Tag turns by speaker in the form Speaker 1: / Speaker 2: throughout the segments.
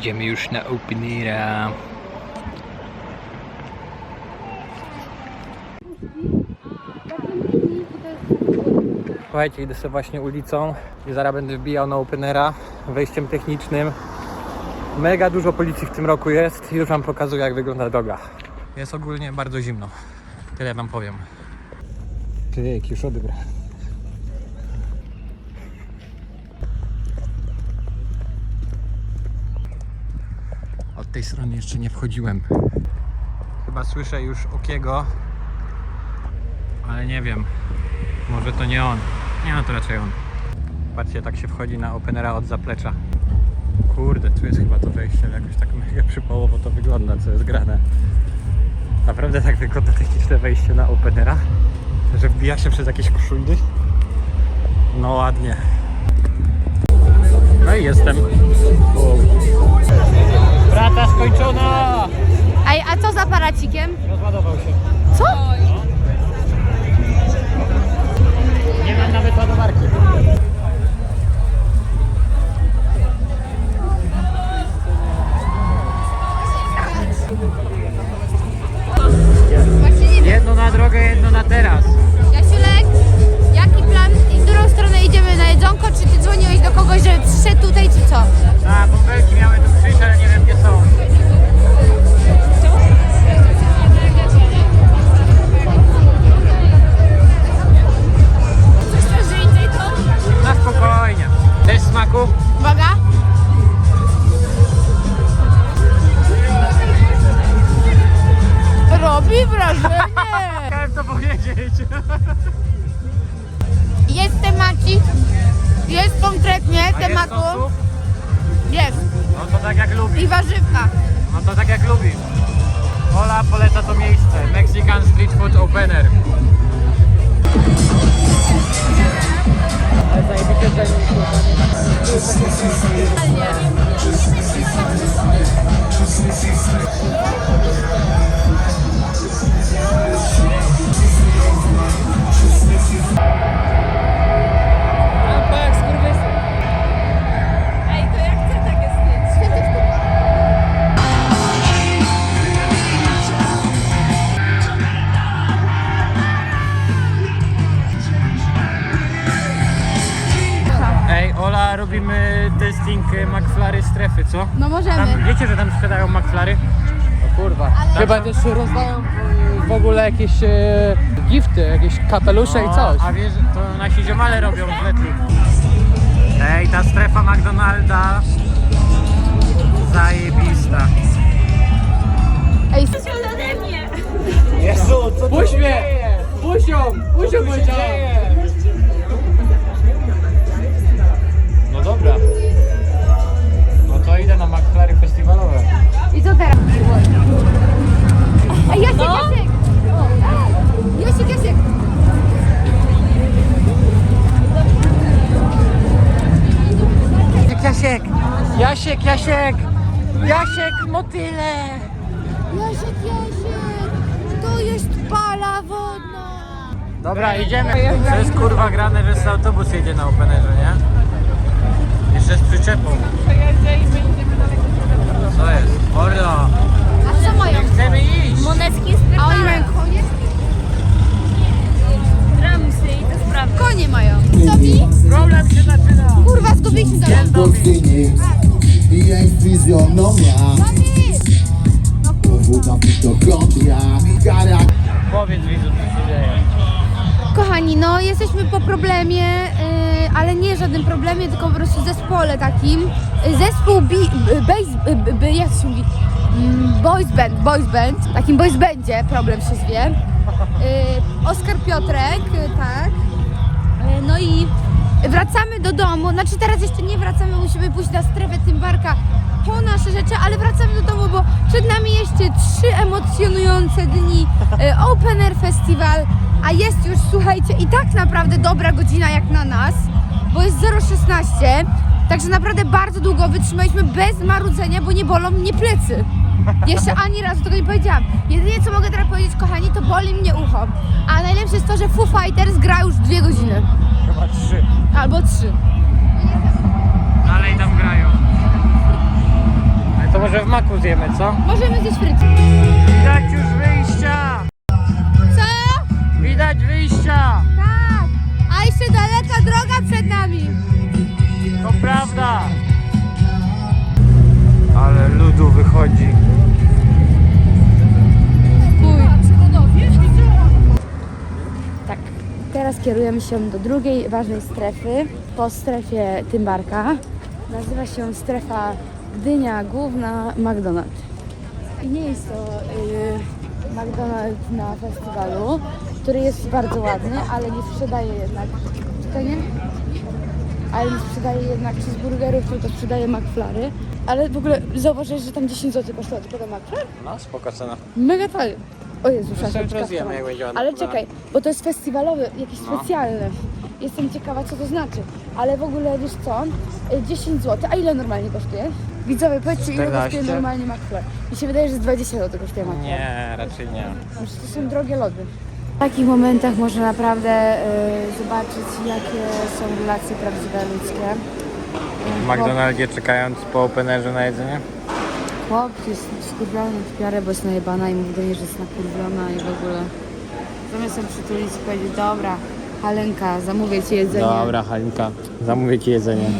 Speaker 1: Idziemy już na Openera. Słuchajcie, idę sobie właśnie ulicą i zaraz będę wbijał na Openera wejściem technicznym. Mega dużo policji w tym roku jest i już wam pokazuję jak wygląda droga. Jest ogólnie bardzo zimno. Tyle wam powiem. Tyk, już odebrał. Tej strony jeszcze nie wchodziłem. Chyba słyszę już Okiego, ale nie wiem. Może to nie on. Nie no, to raczej on. Patrzcie, tak się wchodzi na Openera od zaplecza. Kurde, tu jest chyba to wejście, ale jakoś tak mega przypałowo to wygląda, co jest grane. Naprawdę tak wygląda techniczne wejście na Openera, że wbija się przez jakieś koszuldy. No ładnie. No i jestem. Wow. Praca skończona!
Speaker 2: Ej, a co z aparacikiem?
Speaker 1: Rozładował się.
Speaker 2: Co?
Speaker 1: Nie mam nawet ładowarki. Jedno na drogę, jedno na teraz.
Speaker 2: Idziemy? Na jedzonko, czy ty dzwoniłeś do kogoś, żeby przyszedł tutaj, czy co?
Speaker 1: A, bąbelki miały tu przyjść, ale nie wiem gdzie są. Na spokojnie. Też smaku?
Speaker 2: Uwaga. Robi wrażenie.
Speaker 1: Chciałem to powiedzieć.
Speaker 2: Jest temacik, jest konkretnie
Speaker 1: A jest
Speaker 2: tematu,
Speaker 1: sosów?
Speaker 2: jest.
Speaker 1: No to tak jak lubi.
Speaker 2: I warzywka.
Speaker 1: No to tak jak lubi. Ola poleca to miejsce. Mexican Street Food Opener. Ale zajebiście, że
Speaker 3: Ej,
Speaker 1: Robimy testing e, McFlary strefy, co?
Speaker 2: No możemy.
Speaker 1: Tam, wiecie, że tam sprzedają McFlary? O kurwa.
Speaker 4: Chyba też rozdają w ogóle jakieś e, gifty, jakieś kapelusze i coś.
Speaker 1: A wiesz, to nasi ziomale robią w Letli. Ej, ta strefa McDonalda zajebista.
Speaker 2: Ej,
Speaker 3: ode mnie!
Speaker 1: Jezu, co
Speaker 4: Puść mnie! Puść ją! Puść ją powiedziałem!
Speaker 1: Dobra. No to idę na McFlary festiwalowe.
Speaker 2: i co teraz? Ej, Jasiek, Jasiek! O, ej, Jasiek, Jasiek!
Speaker 1: Jasiek, Jasiek, Jasiek! Jasiek, motyle!
Speaker 2: Jasiek, Jasiek! To jest pala wodna!
Speaker 1: Dobra, idziemy. To jest kurwa grane, że z autobus jedzie na Openerze, nie? Jeszcze z przyczepą. Co jest? Mordo!
Speaker 2: A co mają?
Speaker 1: Chcemy iść!
Speaker 3: Monecki z
Speaker 2: A oni mają konie?
Speaker 3: Ramsy i to sprawy.
Speaker 2: Konie mają. Co mi?
Speaker 1: Problem się zaczyna!
Speaker 2: Kurwa, zgubiliśmy to.
Speaker 5: Pustyni i jak fizjonomia
Speaker 2: No
Speaker 5: Woda fitokondria Karak
Speaker 1: Powiedz widzu, co się dzieje.
Speaker 2: Kochani, no jesteśmy po problemie, yy, ale nie żadnym problemie, tylko po prostu zespole takim. Zespół bi, base, b, b, jak się mówi? Mm, Boys band, boys band, takim boys bandzie problem się zwie. Yy, Oskar Piotrek, yy, tak. Yy, no i wracamy do domu, znaczy teraz jeszcze nie wracamy, musimy pójść na strefę Tymbarka po nasze rzeczy, ale wracamy do domu, bo przed nami jeszcze trzy emocjonujące dni yy, Open Air Festival, a jest już, słuchajcie, i tak naprawdę dobra godzina jak na nas, bo jest 0,16, także naprawdę bardzo długo wytrzymaliśmy bez marudzenia, bo nie bolą mnie plecy. Jeszcze ani razu tego nie powiedziałam. Jedynie co mogę teraz powiedzieć, kochani, to boli mnie ucho. A najlepsze jest to, że Foo Fighters gra już dwie godziny.
Speaker 1: Chyba trzy.
Speaker 2: Albo trzy.
Speaker 1: Dalej tam grają. może w maku zjemy, co?
Speaker 2: Możemy zjeść frytki.
Speaker 1: Widać już wyjścia! Widać wyjścia!
Speaker 2: Tak. A jeszcze daleka droga przed nami.
Speaker 1: To prawda! Ale ludu wychodzi.
Speaker 2: Tak. Teraz kierujemy się do drugiej ważnej strefy, po strefie Tymbarka. Nazywa się strefa Gdynia Główna McDonald's. I nie jest to y, McDonald's na festiwalu, który jest bardzo ładny, ale nie sprzedaje jednak, to nie? Ale nie sprzedaje jednak cheeseburgerów, tylko sprzedaje McFlary. Ale w ogóle zauważyłeś, że tam 10 zł kosztuje tylko ten McFlare?
Speaker 1: No, spoko cena.
Speaker 2: Mega tanie. O Jezu, szaszeczka.
Speaker 1: raz zjemy, jak będzie ładna
Speaker 2: Ale
Speaker 1: pogoda.
Speaker 2: czekaj, bo to jest festiwalowy, jakiś
Speaker 1: No.
Speaker 2: specjalny. Jestem ciekawa, co to znaczy. Ale w ogóle, wiesz co? Y, 10 zł. A ile normalnie kosztuje? Widzowie, powiedzcie, ile
Speaker 1: 14?
Speaker 2: kosztuje normalnie McFlurry. Mi się wydaje, że z 20 zł kosztuje McFlurry.
Speaker 1: Nie, raczej nie.
Speaker 2: Że to są drogie lody. W takich momentach można naprawdę y, zobaczyć, jakie są relacje prawdziwe ludzkie.
Speaker 1: W McDonaldzie czekając po openerze na jedzenie?
Speaker 2: Chłop jest skurwiony w miarę, bo jest najebana i mówi do niej, że jest nakurwiona i w ogóle. Zamiast ją przytulić i powiedzieć, dobra, Halenka, zamówię ci jedzenie.
Speaker 1: Dobra, Halinka, zamówię ci jedzenie.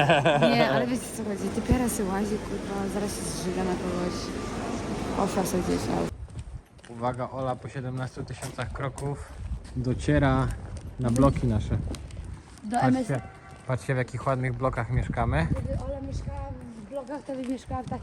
Speaker 2: Nie, ale wiecie co chodzi, typiara się łazi, kurwa, zaraz się zżyga na kogoś. Poszła sobie gdzieś, ale...
Speaker 1: Uwaga, Ola po 17 tysiącach kroków dociera na bloki nasze.
Speaker 2: Do MS...
Speaker 1: Patrzcie, patrzcie w jakich ładnych blokach mieszkamy.
Speaker 2: Gdyby Ola mieszkała w blogach, to by mieszkała w tak...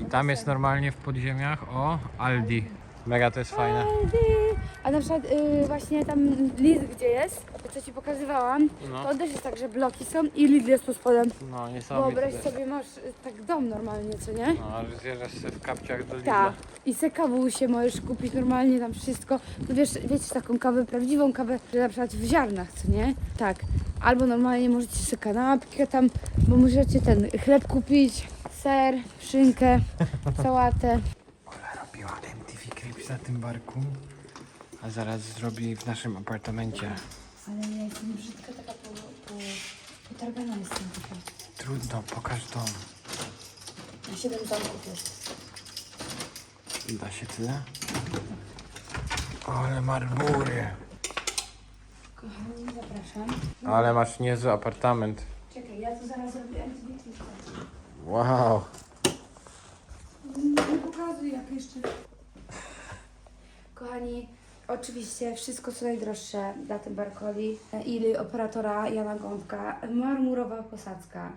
Speaker 1: I tam jest normalnie w podziemiach, o, Aldi. Mega to jest fajne.
Speaker 2: Aldi. A na przykład y, właśnie tam Lidl, gdzie jest, co ci pokazywałam,
Speaker 1: No.
Speaker 2: to też jest tak, że bloki są i Lidl jest tu spodem.
Speaker 1: No, niesamowite.
Speaker 2: Wyobraź sobie, masz y, tak dom normalnie, co nie?
Speaker 1: No, że zjeżdżasz sobie w kapciach do Lidla.
Speaker 2: Tak. I se kawusie możesz kupić normalnie tam wszystko. No wiesz, wiecie, taką kawę, prawdziwą kawę, że na przykład w ziarnach, co nie? Tak. Albo normalnie możecie sobie kanapkę tam, bo możecie ten chleb kupić, ser, szynkę, sałatę.
Speaker 1: Ola robiła MTV Cribs na tym barku, a zaraz zrobi w naszym apartamencie.
Speaker 2: Ale ja jestem brzydka taka po, po, potargana jestem taka.
Speaker 1: Trudno, pokaż dom.
Speaker 2: Na siedem domków jest.
Speaker 1: Da się tyle? Ale marmury.
Speaker 2: Kochani, zapraszam.
Speaker 1: Ale masz niezły apartament.
Speaker 2: Czekaj, ja tu zaraz zrobię Cribsa.
Speaker 1: Wow.
Speaker 2: Nie pokazuj jak jeszcze. Kochani, oczywiście wszystko co najdroższe dla tym barkoli. Ili operatora Jana Gąbka, marmurowa posadzka.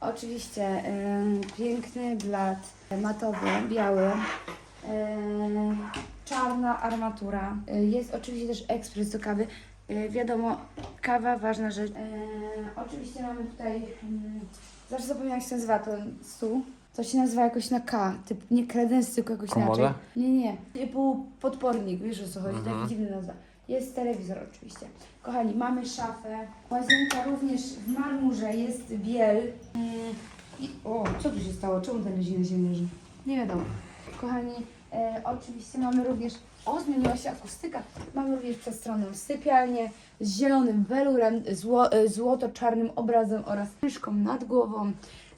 Speaker 2: Oczywiście em, piękny blat matowy, biały. em, czarna armatura. Y, Jest oczywiście też ekspres do kawy. Y, Wiadomo, kawa ważna rzecz. E, oczywiście mamy tutaj, mm, zawsze zapomniałam jak się nazywa ten stół. To się nazywa jakoś na K, typ nie kredens, tylko jakoś
Speaker 1: Komoda?
Speaker 2: inaczej. Nie, nie, typu podpornik, wiesz o co chodzi, taki dziwny nazwa. Jest telewizor oczywiście. Kochani, mamy szafę. Łazienka również w marmurze, jest biel. Mm, I, o, co tu się stało? Czemu ten leży na ziemi leży? Nie wiadomo. Kochani, e, oczywiście mamy również, o zmieniła się akustyka, mamy również przestronną sypialnię z zielonym welurem, zło, e, złoto-czarnym obrazem oraz kryszką nad głową.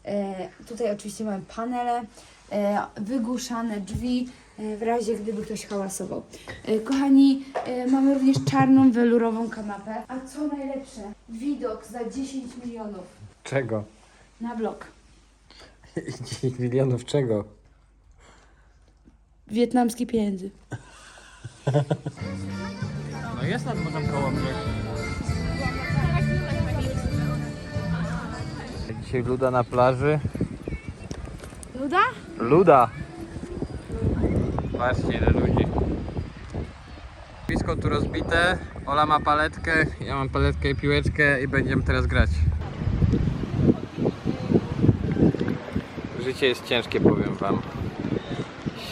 Speaker 2: E, tutaj oczywiście mamy panele, e, wygłuszane drzwi e, w razie gdyby ktoś hałasował. Kochani, mamy również czarną welurową kanapę. A co najlepsze, widok za 10 milionów
Speaker 1: Czego?
Speaker 2: na blok.
Speaker 1: 10 milionów czego?
Speaker 2: Wietnamskie pieniędzy.
Speaker 1: No jest nad morzem Kołobrzeg. Dzisiaj luda na plaży.
Speaker 2: Luda?
Speaker 1: Luda! Patrzcie ile ludzi. Blisko tu rozbite. Ola ma paletkę, ja mam paletkę i piłeczkę i będziemy teraz grać. Życie jest ciężkie, powiem wam.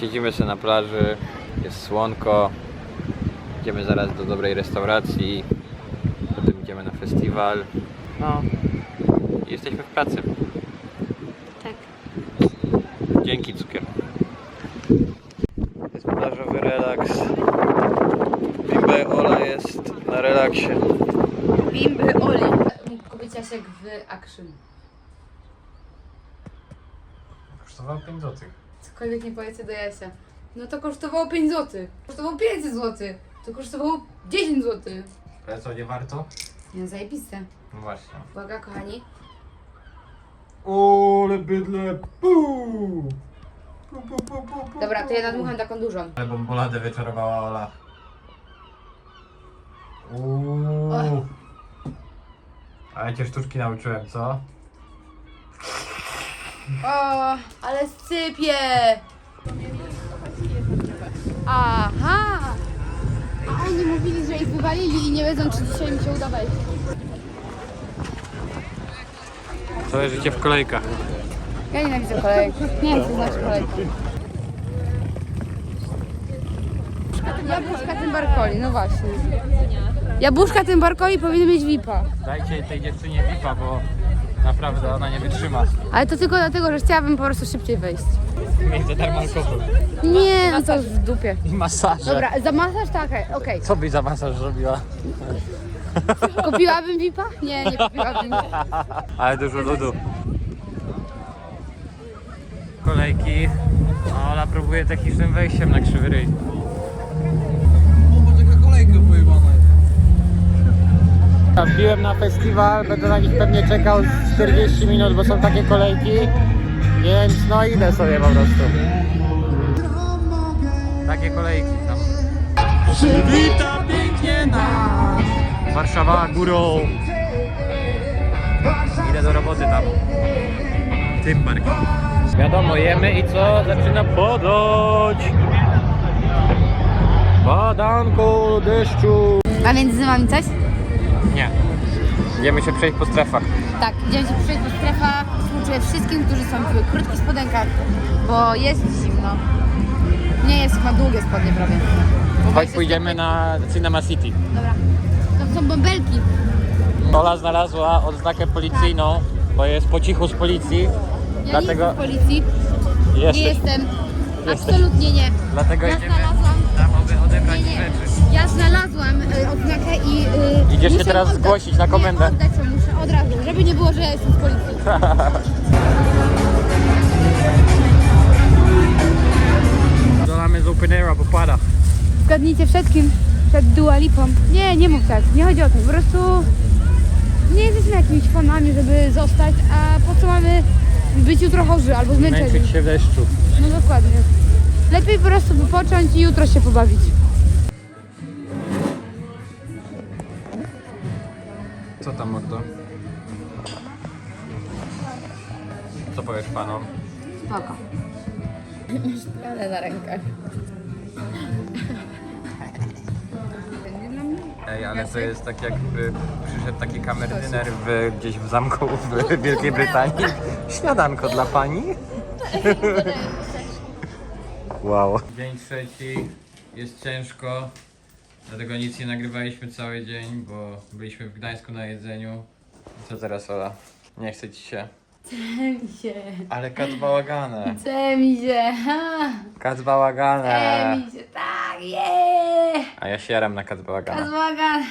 Speaker 1: Siedzimy sobie na plaży, jest słonko. Idziemy zaraz do dobrej restauracji. Potem idziemy na festiwal. No, jesteśmy w pracy.
Speaker 2: Tak.
Speaker 1: Dzięki cukier. Jest plażowy relaks. Bimbe Ola jest na relaksie.
Speaker 2: Bimby Oli. Mógł być Jasiek w action.
Speaker 1: Kosztowało 5 zł.
Speaker 2: Cokolwiek nie powiecie do Jasia. No to kosztowało 5 zł. Kosztowało 500 zł. To kosztowało 10 zł.
Speaker 1: Ale co, nie warto?
Speaker 2: Nie, zajebiste.
Speaker 1: No właśnie.
Speaker 2: Uwaga, kochani.
Speaker 1: Ole bydle, puu! Pu, pu, pu, pu, pu,
Speaker 2: Dobra, to ja nadmucham taką dużą.
Speaker 1: Ale bomboladę wyczarowała Ola. Uuu. Ale cię sztuczki nauczyłem, co?
Speaker 2: O, ale sypie! Aha! A oni mówili, że ich wywalili i nie wiedzą, czy dzisiaj mi się uda wejść.
Speaker 1: Całe życie w kolejkach.
Speaker 2: Ja nienawidzę kolejek. Nie wiem, co znaczy kolejka. Jabłuszka tym barkoli, no właśnie. Jabłuszka tym barkoli powinny mieć VIP-a.
Speaker 1: Dajcie tej dziewczynie VIPa, bo naprawdę ona nie wytrzyma.
Speaker 2: Ale to tylko dlatego, że chciałabym po prostu szybciej wejść.
Speaker 1: Mieć za darmo alkohol.
Speaker 2: Nie, no to w dupie.
Speaker 1: I masaże.
Speaker 2: Dobra, za masaż tak, okej.
Speaker 1: Co byś za masaż zrobiła?
Speaker 2: Kupiłabym VIP-a? Nie, nie kupiłabym.
Speaker 1: Ale dużo ludu. Kolejki. No, Ola próbuje technicznym wejściem na krzywy ryj. Wbiłem na festiwal, będę na nich pewnie czekał z 40 minut, bo są takie kolejki. Więc no idę sobie po prostu. Takie kolejki tam. Witam pięknie nas! Warszawa górą. Idę do roboty tam. Tym barkiem. Wiadomo, jemy i co? Zaczyna padać. Badanko deszczu.
Speaker 2: A więc z wami coś?
Speaker 1: Nie. Idziemy się przejść po strefach.
Speaker 2: Tak, idziemy się przejść po strefach. Współczuję wszystkim, którzy są w krótkich spodenkach, bo jest zimno. Nie jest, ma długie spodnie prawie. Bo
Speaker 1: Chodź pójdziemy na Cinema City.
Speaker 2: Dobra. Są bąbelki.
Speaker 1: Ola znalazła odznakę policyjną, bo jest po cichu z policji.
Speaker 2: Ja
Speaker 1: Dlatego
Speaker 2: nie jestem w policji.
Speaker 1: jesteś.
Speaker 2: Nie jestem.
Speaker 1: Jesteś.
Speaker 2: Absolutnie nie.
Speaker 1: Dlatego
Speaker 2: Ja
Speaker 1: idziemy
Speaker 2: znalazłam.
Speaker 1: tam, aby odebrać
Speaker 2: Nie, nie.
Speaker 1: rzeczy.
Speaker 2: Ja znalazłam y, odznakę i. Y,
Speaker 1: Idziesz się teraz
Speaker 2: oddać.
Speaker 1: zgłosić na komendę.
Speaker 2: Nie, oddać ją muszę od razu, żeby nie było, że ja jestem z policji.
Speaker 1: Dolamy z Open Aira, bo pada.
Speaker 2: Zgadnijcie przed Przed Dua Lipą. Nie, nie mów tak, nie chodzi o to. Po prostu nie jesteśmy jakimiś fanami, żeby zostać, a po co mamy być jutro chorzy albo zmęczeni?
Speaker 1: Męczyć się w deszczu.
Speaker 2: No dokładnie. Lepiej po prostu wypocząć i jutro się pobawić.
Speaker 1: Co tam mordo? Co powiesz panom?
Speaker 2: Spoko. Ale na rękach.
Speaker 1: Ej, ale to jest tak jakby przyszedł taki kamerdyner w, gdzieś w zamku w Wielkiej Brytanii. Śniadanko dla pani. Wow. Dzień trzeci, jest ciężko, dlatego nic nie nagrywaliśmy cały dzień, bo byliśmy w Gdańsku na jedzeniu. Co teraz Ola? Nie chce ci się.
Speaker 2: mi się.
Speaker 1: Ale kat bałagane.
Speaker 2: Chce mi się. Ha.
Speaker 1: Kat
Speaker 2: Chce mi się. Tak, jeee.
Speaker 1: A ja się jaram na kat bałagane.
Speaker 2: Kazłagan.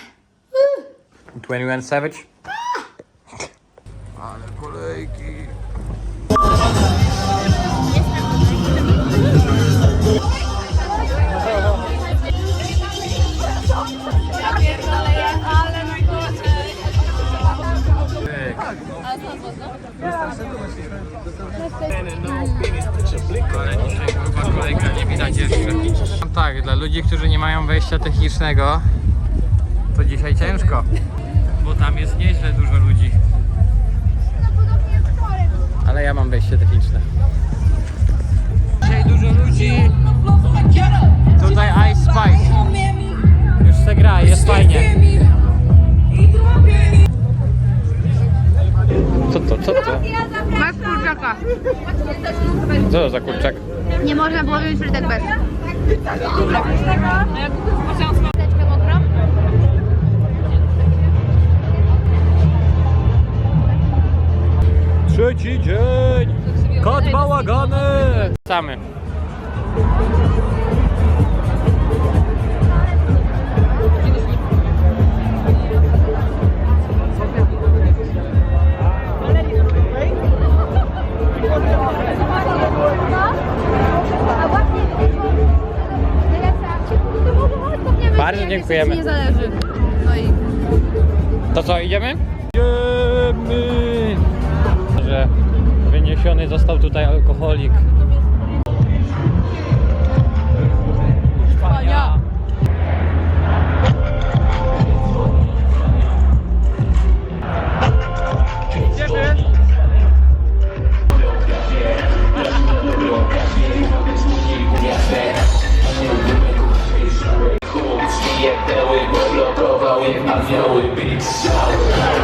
Speaker 1: 21 Savage? Ale kolejki. Ludzi, którzy nie mają wejścia technicznego, to dzisiaj ciężko. Bo tam jest nieźle dużo ludzi. Ale ja mam wejście techniczne. Dzisiaj dużo ludzi. Tutaj Ice Spice. Już se gra, jest fajnie. Co to, co to?
Speaker 2: Masz kurczaka.
Speaker 1: Co to za kurczak?
Speaker 2: Nie można było wziąć frytek bez.
Speaker 1: Trzeci dzień! Kot bałagany! Samy. Bardzo
Speaker 2: Nie
Speaker 1: dziękujemy.
Speaker 2: zależy. No i
Speaker 1: To co, idziemy? Idziemy! Że wyniesiony został tutaj alkoholik. it, I
Speaker 2: know
Speaker 6: it, bitch.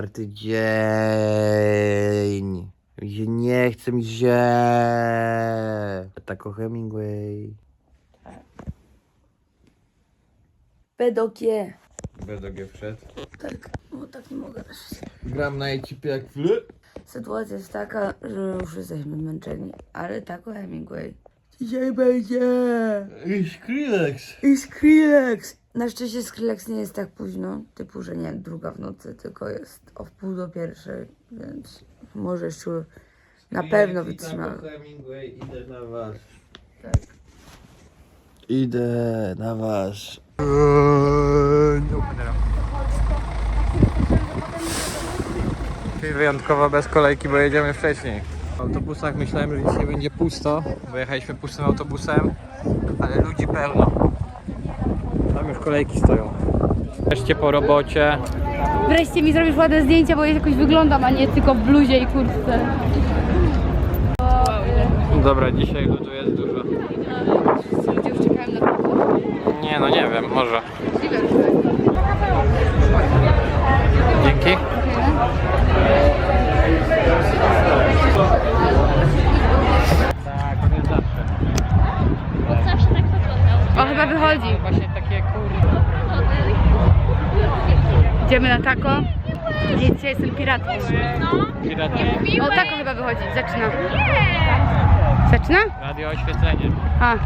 Speaker 6: Czwarty dzień. Nie chce mi się. Tak o Hemingway.
Speaker 2: Pedokie.
Speaker 6: BDG wszedł.
Speaker 2: Tak, no tak nie mogę.
Speaker 6: Gram na ekipie jak fly.
Speaker 2: Sytuacja jest taka, że już jesteśmy zmęczeni, ale tak o Hemingway. Dzisiaj będzie
Speaker 6: I Skrillex.
Speaker 2: i Skrillex. Na szczęście Skrillex nie jest tak późno, typu, że nie druga w nocy, tylko jest o wpół do pierwszej, więc może jeszcze na pewno wytrzymamy.
Speaker 6: Hemingway, idę na was.
Speaker 2: Tak.
Speaker 6: Idę na was.
Speaker 1: Wyjątkowo bez kolejki, bo jedziemy wcześniej. W autobusach myślałem, że dzisiaj będzie pusto, bo jechaliśmy pustym autobusem, ale ludzi pełno. Tam już kolejki stoją. Wreszcie po robocie.
Speaker 2: Wreszcie mi zrobisz ładne zdjęcia, bo jakoś wyglądam, a nie tylko w bluzie i kurtce.
Speaker 1: Dobra, dzisiaj ludu jest dużo.
Speaker 2: Ludzie już czekają na to.
Speaker 1: Nie no, nie wiem, może. Dzięki. Tak, nie zawsze.
Speaker 3: Zawsze tak wyglądał.
Speaker 2: O, chyba wychodzi. Idziemy na tako. Nie, dzisiaj jestem piratką.
Speaker 1: Piratem.
Speaker 2: O, tako chyba wychodzi. Zaczyna. Zaczyna?
Speaker 1: Radio oświetlenie.
Speaker 2: A.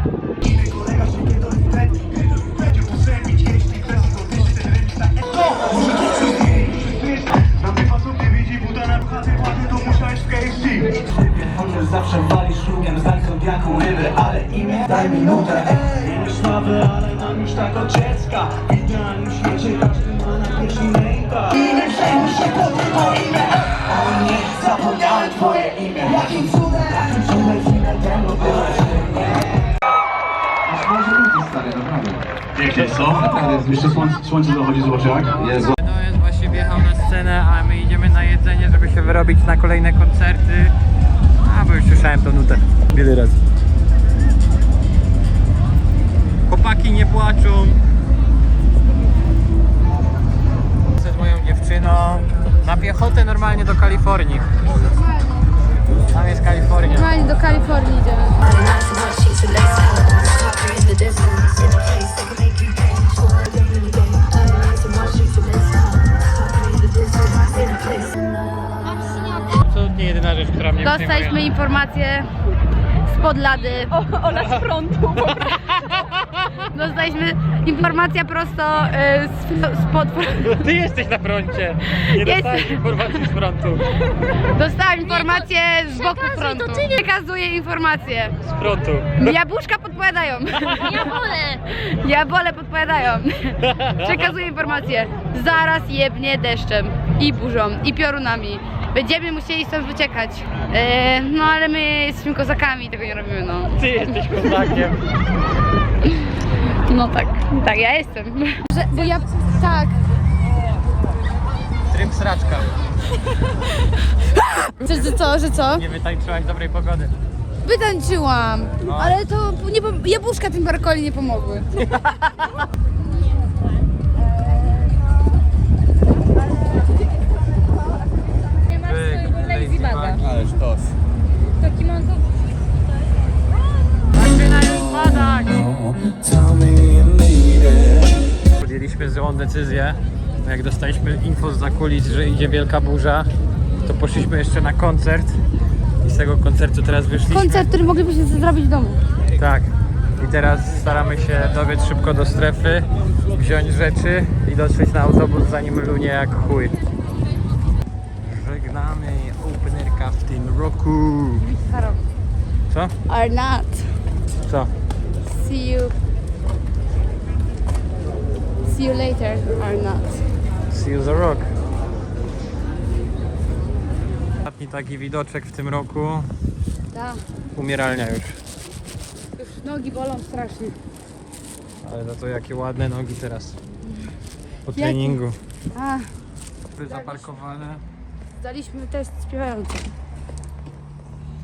Speaker 7: Zawsze walisz szlugiem znak zodiaku ryby Ale imię daj minutę Nie myśl sławy, ale mam już tak od dziecka W idealnym świecie każdy ma na piersi ręka I nie przejmuj się po to imię O nie, zapomniałem twoje imię Jakim cudem, jakim cudem chwilę temu byłeś
Speaker 8: Pięknie, co? Jeszcze słońce, słońce zachodzi, zobacz jak. Jezu.
Speaker 1: No jest właśnie wjechał na scenę, a my idziemy na jedzenie, żeby się wyrobić na kolejne koncerty. A bo już słyszałem tą nutę wiele razy. Chłopaki nie płaczą. Moją dziewczyną na piechotę normalnie do Kalifornii. Tam jest Kalifornia.
Speaker 2: Normalnie do Kalifornii idziemy.
Speaker 1: Absolutnie jedyna rzecz, która mnie
Speaker 2: Dostaliśmy
Speaker 1: przejmuje.
Speaker 2: informację spod lady.
Speaker 3: Oraz frontu.
Speaker 2: Dostaliśmy informację prosto y, z, spod
Speaker 1: Ty jesteś na froncie. Nie
Speaker 2: Jest.
Speaker 1: dostałeś informacji z frontu.
Speaker 2: Dostałam informację z boku
Speaker 3: przekazuj,
Speaker 2: frontu.
Speaker 3: to ty nie-
Speaker 2: Przekazuję informację.
Speaker 1: Z frontu.
Speaker 2: Jabłuszka podpowiadają.
Speaker 3: Ja wolę.
Speaker 2: Jabole podpowiadają. Przekazuję informację. Zaraz jebnie deszczem i burzą i piorunami. Będziemy musieli stąd uciekać. E, no ale my jesteśmy kozakami i tego nie robimy, no.
Speaker 1: Ty jesteś kozakiem.
Speaker 2: No tak, tak, ja jestem. Że, bo ja, tak.
Speaker 1: Tryb sraczka.
Speaker 2: Że, że co, że co?
Speaker 1: Nie wytańczyłaś dobrej pogody.
Speaker 2: Wytańczyłam, ale to nie, pom- jabłuszka tym barkoli nie pomogły.
Speaker 3: Byk, Lazy Baga.
Speaker 6: Ależ
Speaker 3: Podjęliśmy złą
Speaker 1: decyzję. Jak dostaliśmy info z zakulis, że idzie wielka burza, to poszliśmy jeszcze na koncert. I z tego koncertu teraz wyszliśmy.
Speaker 2: Koncert, który moglibyśmy zrobić w domu.
Speaker 1: Tak. I teraz staramy się dowiedzieć szybko do strefy, wziąć rzeczy i dotrzeć na autobus zanim lunie jak chuj. Żegnamy openerka w tym roku. Co?
Speaker 2: Are not.
Speaker 1: Co?
Speaker 2: See you. See you later. Are not.
Speaker 1: See you the rock. Ostatni taki widoczek w tym roku.
Speaker 2: Tak.
Speaker 1: Umieralnia już.
Speaker 2: Już nogi bolą strasznie.
Speaker 1: Ale za to jakie ładne nogi teraz. Po treningu.
Speaker 2: A,
Speaker 1: Zaparkowane.
Speaker 2: Zdaliśmy test śpiewający.